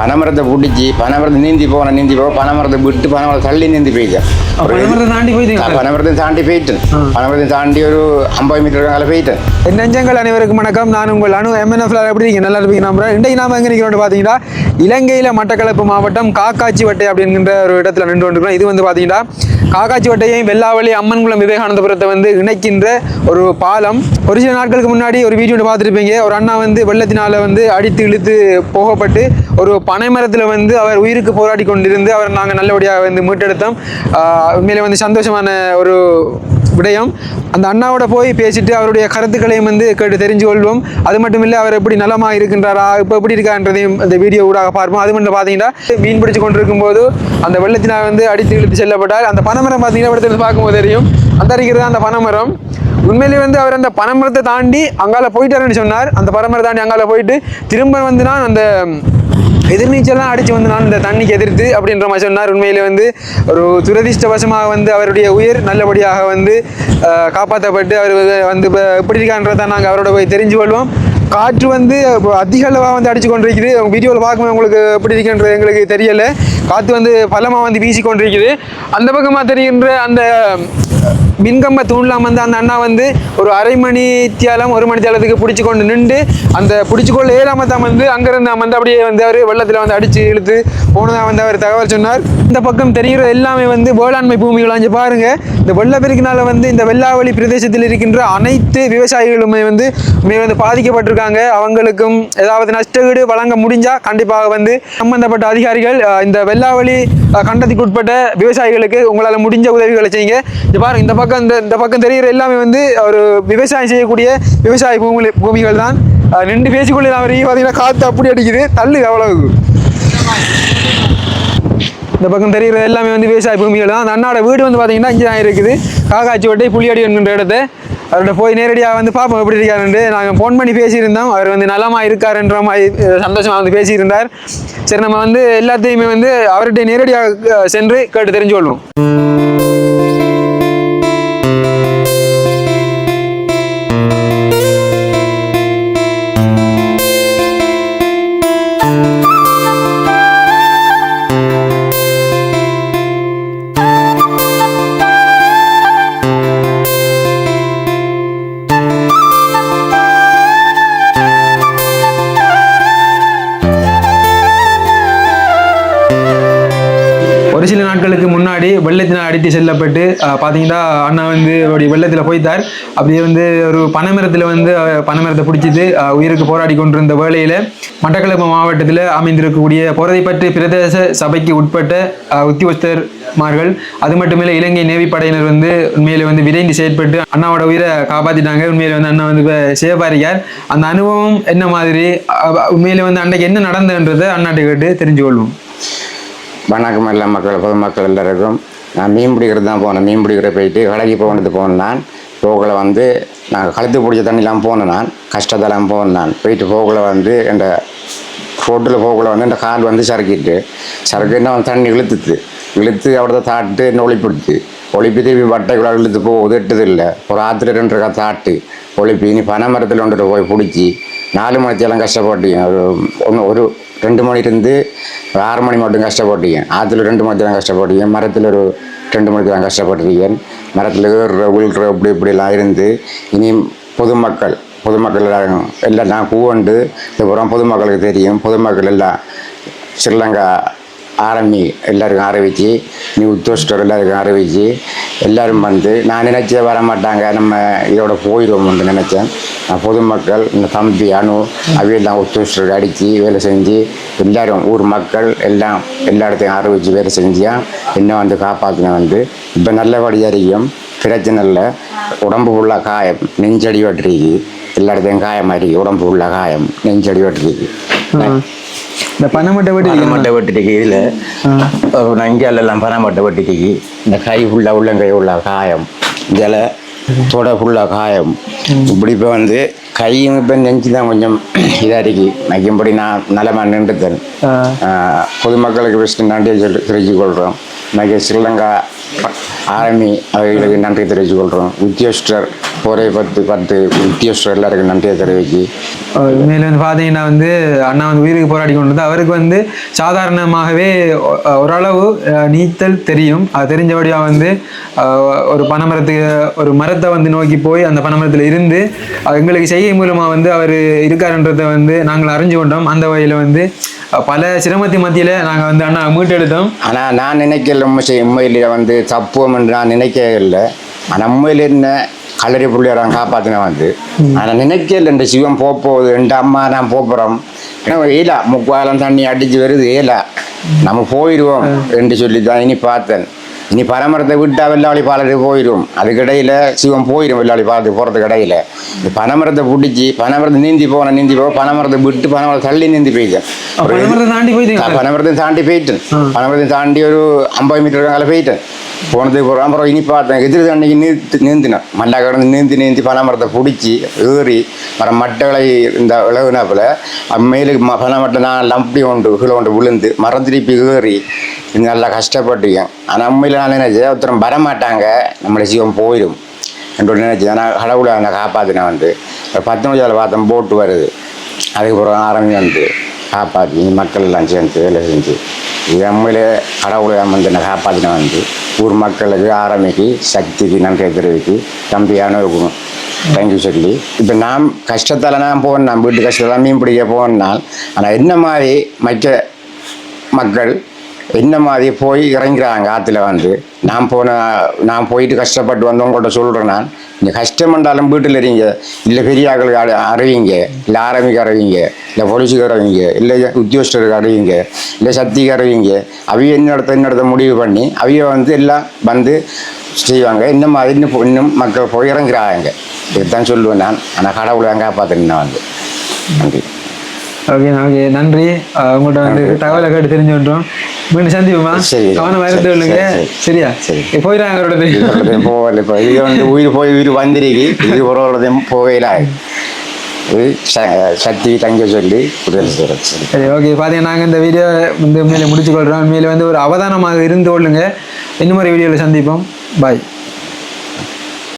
பனைமரத்தை பிடிச்சி பனைமரத்தை நீந்தி போன நீந்தி போக பனைமரத்தை விட்டு பனைமரத்தை தள்ளி நீந்தி போயிட்டேன். பனைமரத்தை தாண்டி போயிட்டேன். பனைமரத்தை தாண்டி ஒரு ஐம்பது மீட்டர் மேலே போயிட்டேன். என் நெஞ்சங்கள் அனைவருக்கும் வணக்கம். நான் உங்கள் அணு எம்என்எஃப்ல எப்படி இருக்கீங்க? நல்லா இருப்பீங்க நம்புறேன் இன்றைக்கு நாம எங்க நிற்கிறோம் பார்த்தீங்கன்னா இலங்கையில் மட்டக்களப்பு மாவட்டம் காக்காச்சி வட்டை அப்படிங்கிற ஒரு இடத்துல நின்று கொண்டிருக்கிறோம். இது வந்து பார்த்தீங்கன்னா காக்காச்சி வட்டையையும் வெள்ளாவளி அம்மன்குளம் விவேகானந்தபுரத்தை வந்து இணைக்கின்ற ஒரு பாலம். ஒரு சில நாட்களுக்கு முன்னாடி ஒரு வீடியோ பார்த்துருப்பீங்க. ஒரு அண்ணா வந்து வெள்ளத்தினால வந்து அடித்து இழுத்து போகப்பட்டு ஒரு பனைமரத்தில் வந்து அவர் உயிருக்கு போராடி கொண்டிருந்து அவர் நாங்கள் நல்லபடியாக வந்து மீட்டெடுத்தோம். உண்மையிலே வந்து சந்தோஷமான ஒரு விடயம். அந்த அண்ணாவோட போய் பேசிட்டு அவருடைய கருத்துக்களையும் வந்து கேட்டு தெரிஞ்சு கொள்வோம். அது மட்டும் இல்லை அவர் எப்படி நலமாக இருக்கின்றாரா இப்போ எப்படி இருக்கான்றதையும் அந்த வீடியோ ஊடாக பார்ப்போம். அது மட்டும் பார்த்தீங்கன்னா மீன் பிடிச்சு கொண்டிருக்கும் போது அந்த வெள்ளத்தினால் வந்து அடித்து இழுத்து செல்லப்பட்டார். அந்த பனைமரம் பார்த்தீங்கன்னா இடத்துல பார்க்கும்போது தெரியும். அந்த இருக்கிறது அந்த பனைமரம் உண்மையிலேயே வந்து அவர் அந்த பனைமரத்தை தாண்டி அங்கால போயிட்டாருன்னு சொன்னார். அந்த பனைமரத்தை தாண்டி அங்கால போயிட்டு திரும்ப வந்து நான் அந்த எதிர்நீச்சலாம் அடித்து வந்து நான் இந்த தண்ணிக்கு எதிர்த்து அப்படின்ற மாதிரி சொன்னார். உண்மையில் வந்து ஒரு துரதிர்ஷ்டவசமாக வந்து அவருடைய உயிர் நல்லபடியாக வந்து காப்பாற்றப்பட்டு அவர் வந்து இப்போ எப்படி இருக்கான்றதை நாங்கள் அவரோட போய் தெரிஞ்சு கொள்வோம். காற்று வந்து இப்போ அதிக அளவாக வந்து அடிச்சு கொண்டிருக்குது. வீடியோவில் பார்க்கும்போது உங்களுக்கு எப்படி இருக்குன்றது எங்களுக்கு தெரியலை. காற்று வந்து பலமாக வந்து வீசி கொண்டிருக்குது அந்த பக்கமாக தெரிகின்ற அந்த மின்கம்ப தூண்லாம் வந்து அந்த அண்ணா வந்து ஒரு அரை மணி தியாலம் ஒரு மணி தியாலத்துக்கு பிடிச்சி கொண்டு நின்று அந்த பிடிச்சி கொள்ள தான் வந்து அங்கிருந்து வந்து அப்படியே வந்து அவர் வெள்ளத்தில் வந்து அடித்து இழுத்து போனதாக வந்து அவர் தகவல் சொன்னார். இந்த பக்கம் தெரிகிற எல்லாமே வந்து வேளாண்மை பூமிகள் அஞ்சு பாருங்கள் இந்த வெள்ளப்பெருக்கினால வந்து இந்த வெள்ளாவளி பிரதேசத்தில் இருக்கின்ற அனைத்து விவசாயிகளுமே வந்து மே வந்து பாதிக்கப்பட்டிருக்காங்க. அவங்களுக்கும் ஏதாவது நஷ்டஈடு வழங்க முடிஞ்சால் கண்டிப்பாக வந்து சம்பந்தப்பட்ட அதிகாரிகள் இந்த வெள்ளாவளி கண்டத்துக்கு உட்பட்ட விவசாயிகளுக்கு உங்களால் முடிஞ்ச உதவிகளை செய்யுங்க. இது பாருங்க இந்த பக்கம் இந்த இந்த பக்கம் தெரிகிற எல்லாமே வந்து ஒரு விவசாயம் செய்யக்கூடிய விவசாய பூமி பூமிகள் தான். அஹ், நின்று பேசிக்கொள்ள வரையும் பார்த்தீங்கன்னா காற்று அப்படி அடிக்குது. தள்ளு அவ்வளவு. இந்த பக்கம் தெரிகிற எல்லாமே வந்து விவசாய பூமிகள் தான் அந்த அண்ணாவோட வீடு வந்து பார்த்தீங்கன்னா இங்கே தான் இருக்குது. காக்காச்சி வட்டை புளியடி என்கின்ற இடத்த. அவர்கிட்ட போய் நேரடியாக வந்து பார்ப்போம் எப்படி இருக்காருன்ட்டு. நாங்கள் ஃபோன் பண்ணி பேசியிருந்தோம். அவர் வந்து நலமாக இருக்காருன்ற மாதிரி சந்தோஷமாக வந்து பேசியிருந்தார். சரி நம்ம வந்து எல்லாத்தையுமே வந்து அவர்கிட்ட நேரடியாக சென்று கேட்டு தெரிஞ்சு கொள்வோம் ஒரு சில நாட்களுக்கு முன்னாடி வெள்ளத்தினால் அடித்து செல்லப்பட்டு பார்த்தீங்கன்னா அண்ணா வந்து அப்படி வெள்ளத்தில் போய்த்தார் அப்படியே வந்து ஒரு பனைமரத்தில் வந்து பனைமரத்தை பிடிச்சிட்டு உயிருக்கு போராடி கொண்டிருந்த வேளையில் மட்டக்களப்பு மாவட்டத்தில் அமைந்திருக்கக்கூடிய போரதைப்பற்று பிரதேச சபைக்கு உட்பட்ட அஹ், உத்தியோகஸ்தர்மார்கள் அது மட்டுமில்லை இலங்கை நேவி படையினர் வந்து உண்மையிலே வந்து விரைந்து செயற்பட்டு அண்ணாவோட உயிரை காப்பாற்றிட்டாங்க உண்மையிலே வந்து அண்ணா வந்து இப்போ சேவாரியார். அந்த அனுபவம் என்ன மாதிரி? உண்மையிலே வந்து அன்றைக்கு என்ன நடந்ததுன்றதை அண்ணாட்ட கேட்டு தெரிஞ்சு கொள்வோம் வணக்கம் எல்லா மக்கள் பொதுமக்கள் எல்லாருக்கும். நான் மீன் பிடிக்கிறது தான் போனேன். மீன் பிடிக்கிற போயிட்டு கடைக்கு போனது போனேன் நான். போகல வந்து நான் கழுத்து பிடிச்ச தண்ணிலாம் போனேன் நான். கஷ்டத்தெல்லாம் போனேன் நான். போயிட்டு போகல வந்து என் ரோட்டில் போகல வந்து இந்த கால் வந்து சறுக்கிட்டு சறுக்கிட்டு அவன் தண்ணி இழுத்துது. இழுத்து அவட தாட்டு என்ன ஒளிப்பிடுத்து ஒளிப்பி திருப்பி வட்டைக்குள்ள இழுத்து போகுது எட்டுது இல்லை ஒரு ஆற்றுல ரெண்டு தாட்டு. ஒளிப்பி இனி பனை மரத்தில் கொண்டுட்டு போய் பிடிச்சி நாலு மணித்தெல்லாம் கஷ்டப்பட்டீங்க. ஒரு ஒன்று ஒரு ரெண்டு மணிலேருந்து ஒரு ஆறு மணி மட்டும் கஷ்டப்பட்டீங்க. ஆற்றுல ரெண்டு மணி கஷ்டப்பட்டீங்க. மரத்தில் ஒரு ரெண்டு மணித்தெல்லாம் கஷ்டப்பட்டிருக்கேன் மரத்தில் உள்ற இப்படி இப்படிலாம் இருந்து இனி பொதுமக்கள் பொதுமக்கள் எல்லாரும் எல்லாம் நான் கூவண்டு இதுபுறம் பொதுமக்களுக்கு தெரியும். பொதுமக்கள் எல்லாம் ஸ்ரீலங்கா ஆர்மி எல்லாருக்கும் ஆரம்பித்து நீ உத்தோஷ்டர் எல்லாருக்கும் ஆரம்பித்து எல்லாரும் வந்து நான் நினச்சே வர மாட்டாங்க நம்ம இதோட போயிடுவோம்னு நினச்சேன். நான் பொதுமக்கள் இந்த தம்பி அணு அவையெல்லாம் உத்தோஸ்டர் அடித்து வேலை செஞ்சு எல்லாரும் ஊர் மக்கள் எல்லாம் எல்லா இடத்தையும் ஆரம்பித்து வேலை செஞ்சியா என்ன வந்து காப்பாற்றின வந்து. இப்போ நல்லபடியாக இருக்கும் பிரச்சனை இல்லை. உடம்பு ஃபுல்லாக காயம். நெஞ்சடி வெட்டிருக்கு. எல்லா இடத்தையும் காயம் மாதிரி உடம்பு ஃபுல்லாக காயம். நெஞ்சடி வெட்டிருக்கு. இந்த பனைமட்டை விட்டு பனைமட்டை வெட்டிருக்கு இதில். எல்லாம் பனைமட்டை வெட்டிருக்கு இந்த கை ஃபுல்லாக உள்ளங்கை உள்ள காயம். இதில் தொட ஃபுல்லாக காயம். இப்படி இப்போ வந்து கையும் இப்போ நெஞ்சு தான் கொஞ்சம் இதாக இருக்கு. நகையும்படி நான் நலமாக நின்றுத்தேன் பொதுமக்களுக்கு ஃபஸ்ட்டு நன்றி சொல்லி தெரிவித்துக் கொள்கிறோம் இன்னைக்கு ஸ்ரீலங்கா ஆர்மி அவர்களுக்கு நன்றி தெரிவித்துக் கொள்கிறோம் உத்தியோகஸ்டர் போரை பத்து பத்து உத்தியோகஸ்தர் எல்லாருக்கும் நன்றியை தெரிவிச்சு மேலும் வந்து பார்த்தீங்கன்னா வந்து அண்ணா வந்து உயிருக்கு போராடி கொண்டு வந்து அவருக்கு வந்து சாதாரணமாகவே ஓரளவு நீச்சல் தெரியும். அது தெரிஞ்சபடியாக வந்து ஒரு பனைமரத்துக்கு ஒரு மரத்தை வந்து நோக்கி போய் அந்த பனைமரத்தில் இருந்து எங்களுக்கு செய்கை மூலமாக வந்து அவர் இருக்காருன்றதை வந்து நாங்கள் அறிஞ்சு கொண்டோம். அந்த வகையில் வந்து பல சிரமத்தின் மத்தியில் நாங்கள் வந்து அண்ணா மீட்டெடுத்தோம். ஆனால் நான் நினைக்கல உண்மை உண்மையில் வந்து தப்புவோம் என்று நான் நினைக்கவே இல்லை. ஆனால் உண்மையில் என்ன கல்லறி பிள்ளையார காப்பாற்றின வந்து. ஆனால் நினைக்கல இந்த சிவம் போக போகுது ரெண்டு அம்மா நான் போகிறோம் ஏன்னா ஏலா முக்காலம் தண்ணி அடிச்சு வருது ஏலா. நம்ம போயிடுவோம் என்று சொல்லி தான் இனி பார்த்தேன். இனி பனைமரத்தை விட்டா வெள்ளாளி பாலத்துக்கு போயிடும் அதுக்கிடையில் சிவம் போயிடும் வெள்ளாளி பாலத்துக்கு போகிறதுக்கு இடையில பனைமரத்தை பிடிச்சி பனைமரத்தை நீந்தி போன நீந்தி போக பனைமரத்தை விட்டு பனைமரத்தை தள்ளி நீந்தி போயிட்டேன் பனைமரத்தை தாண்டி பனைமரத்தை போயிட்டேன் பனைமரத்தை தாண்டி ஒரு ஐம்பது மீட்டர் கால போயிட்டேன் போனதுக்கு அப்புறம் அப்புறம் இனி பார்த்தேன் எதிர் தண்ணிக்கு நீந்து நீந்தினேன் மண்டா கடந்து நீந்தி நீந்தி பனைமரத்தை பிடிச்சி ஏறி மரம் மட்டைகளை இந்த இளவுனாப்புல மேலுக்கு பனைமட்டை நான் லம்பி உண்டு கீழே உண்டு விழுந்து மரம் திருப்பி ஏறி இது நல்லா கஷ்டப்பட்டுக்கேன் ஆனால் உண்மையில் நான் நினைச்சேன் ஒருத்தரும் வரமாட்டாங்க. நம்மளை ஜீவன் போயிடும் என்று நினைச்சேன் ஆனால் கடவுளை அந்த காப்பாற்றினேன் வந்து ஒரு பத்து மணியால் பார்த்தோம் போட்டு வருது. அதுக்கப்புறம் ஆரம்பி வந்து காப்பாற்றி மக்கள் எல்லாம் சேர்ந்து வேலை செஞ்சு. இது உண்மையிலே கடவுளை வந்து என்னை காப்பாற்றின வந்து ஊர் மக்களுக்கு ஆரம்பிக்கு சக்திக்கு நன்றி தெரிவிக்கு தம்பியான இருக்கும் தேங்க்யூ சொல்லி இப்போ நாம் கஷ்டத்தால் நான் போகணும் நான் வீட்டு கஷ்டத்தெல்லாம் மீன் பிடிக்க போனால் ஆனால் என்ன மாதிரி மற்ற மக்கள் என்ன மாதிரி போய் இறங்குறாங்க ஆற்றுல வந்து? நான் போன நான் போயிட்டு கஷ்டப்பட்டு வந்து உங்கள்கிட்ட சொல்கிறேன் நான். இந்த கஷ்டம் என்றாலும் வீட்டில் இருங்க. இல்லை பெரியாக்களுக்கு அறு அறிவிங்க இல்லை ஆரம்பிக்க அறிவிங்க இல்லை போலீஸுக்கு அறிவிங்க இல்லை உத்தியோகஸ்தருக்கு அறிவிங்க இல்லை சக்திக்கு அறிவிங்க அவைய என்னிடத்த என்னிடத்த முடிவு பண்ணி அவைய வந்து எல்லாம் வந்து செய்வாங்க. இந்த மாதிரி இன்னும் இன்னும் மக்கள் போய் இறங்குறாங்க. இதுதான் சொல்லுவேன் நான். ஆனால் கடவுளை தான் காப்பாற்றினேன் வந்து. நன்றி. Okay okay. நன்றி. அஹ் உங்கள்ட்ட வந்து தகவலை கேட்டு தெரிஞ்சுட்டோம் மீண்டும் சந்திப்போமா சரி. கவனம் இருந்து விடுங்க சரி, சரி. சரியா சரி. இப்போ போயிடாங்க அவரோட போகல இப்போ இது வந்து உயிர் போய் உயிர் வந்திருக்கு இது ஒரு ஒருத்தையும் போகல சக்தி தங்க சொல்லி சரி ஓகே பார்த்தீங்கன்னா நாங்கள் இந்த வீடியோ வந்து மேலே முடிச்சுக்கொள்கிறோம் மேலே வந்து ஒரு அவதானமாக இருந்து கொள்ளுங்க இன்னும் ஒரு வீடியோவில் சந்திப்போம் பாய்